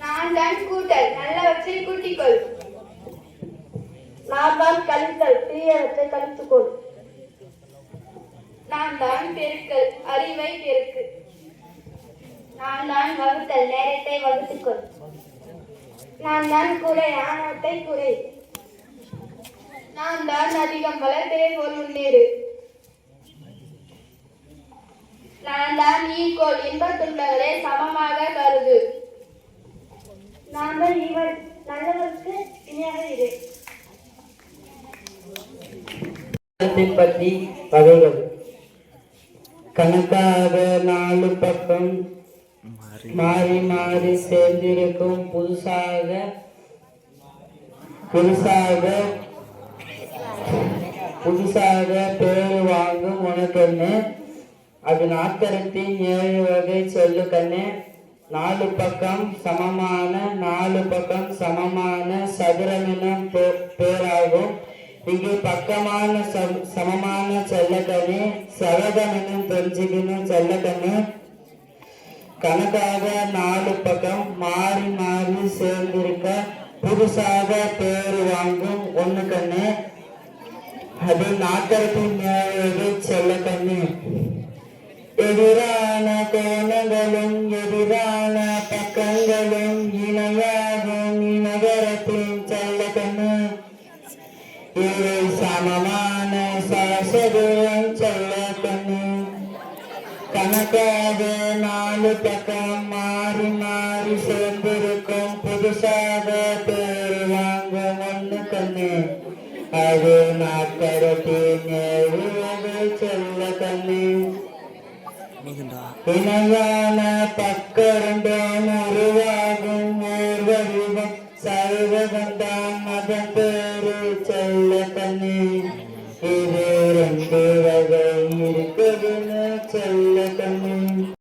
நான் தான் கூட்டல். நல்லவற்றை கூட்டிக்கொள். நான் தான் கழித்தல். தீயவற்றை கழித்துக்கொள். நான் தான் பெருக்கல். அறிவை பெருக்கு. நான் தான் வகுத்தல். நேரத்தை வகுத்துக்கொள். நான் தான் குறை ஆணவத்தை குறை. நான் தான் அதிகம் வளர்பிறை போல் முன்னேறு நான் தான் ஈக்கோள் இன்பத் துன்பங்களை சமமாக கருது. நாங்கள் இவர் நல்லவருக்கு இணையாக இரு. கணத்தை வகைகள் கணக்காக நாலு பக்கம் மாறி மாறி சேர்ந்திருக்கும் புதுசாக புதுசாக புதுசாக பேர் வாங்கும் உனக்கென்னு? அது நாட்கரத்தின் ஏழு வகை சொல்லு நாலு பக்கம் சமமான நாலு பக்கம் சமமான சதுரமெனும் பேராகும். இங்கு பக்கமான சமமான செல்லக்கண்ணு சரதமெனும் தெரிஞ்சுக்கணும் செல்லக்கண்ணு கணக்காக நாலு பக்கம் மாறி மாறி சேர்ந்திருக்க புதுசாக பேர் வாங்கும் ஒன்று கண்ணு. அது நாட்டத்தின் ஏழு செல்ல கோணங்களும் எதிரான பக்கங்களும் இணையாகும். இனகரத்தில் செல்ல கண்ணு இவை சமமான சசதுரம் செல்ல கண்ணு கணக்காக நாலு பக்கம் மாறி மாறி சேர்ந்திருக்கும் புதுசாக பேர் வாங்கும் ஒண்ணு கண்ணு. அது நாட்கரத்தின் செல்ல கண்ணு இணையான பக்கரண்டும் உருவாகும் ஓர் வடிவம் சைவகண்டாம்